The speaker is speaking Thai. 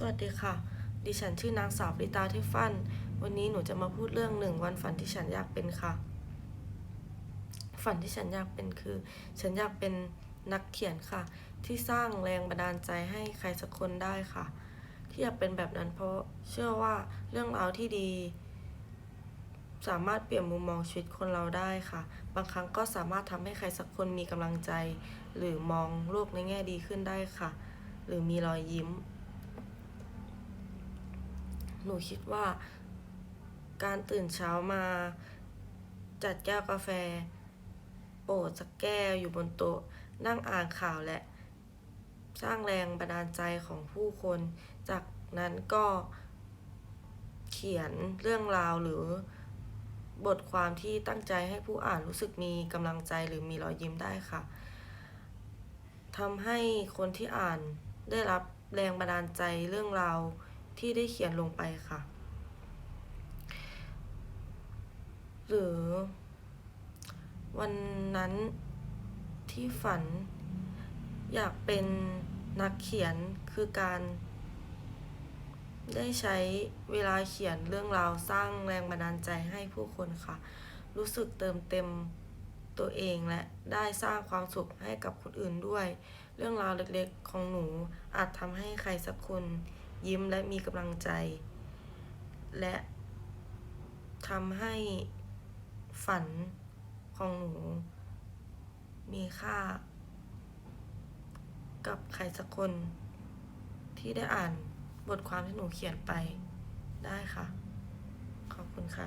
สวัสดีค่ะ ดิฉันชื่อนางสาวริตาเทฟัน วันนี้หนูจะมาพูดเรื่องหนึ่งวันฝันที่ฉันอยากเป็นค่ะ ฝันที่ฉันอยากเป็นคือ ฉันอยากเป็นนักเขียนค่ะ ที่สร้างแรงบันดาลใจให้ใครสักคนได้ค่ะ ที่อยากเป็นแบบนั้นเพราะเชื่อว่าเรื่องราวที่ดี สามารถเปลี่ยนมุมมองชีวิตคนเราได้ค่ะ บางครั้งก็สามารถทำให้ใครสักคนมีกำลังใจ หรือมองโลกในแง่ดีขึ้นได้ค่ะ หรือมีรอยยิ้ม หนูคิดว่า การตื่นเช้ามา จัดแก้วกาแฟ โปดสักแก้วอยู่บนโต๊ะ นั่งอ่านข่าวและ สร้างแรงบันดาลใจของผู้คน จากนั้นก็เขียนเรื่องราวหรือบทความที่ตั้งใจให้ผู้อ่านรู้สึกมีกำลังใจหรือมีรอยยิ้มได้ค่ะทำให้คนที่อ่านได้รับแรงบันดาลใจเรื่องราว ที่ได้เขียนลงไปค่ะ หรือ วันนั้นที่ฝัน อยากเป็นนักเขียนคือการ ได้ใช้เวลาเขียนเรื่องราวสร้างแรงบันดาลใจให้ผู้คนค่ะ รู้สึกเติมเต็มตัวเองและได้สร้างความสุขให้กับคนอื่นด้วย เรื่องราวเล็กๆของหนูอาจทำให้ใครสักคน ยิ้มและมีกำลังใจ และทำให้ฝันของหนู มีค่า กับใครสักคน ที่ได้อ่านบทความที่หนูเขียนไปได้ค่ะ ขอบคุณค่ะ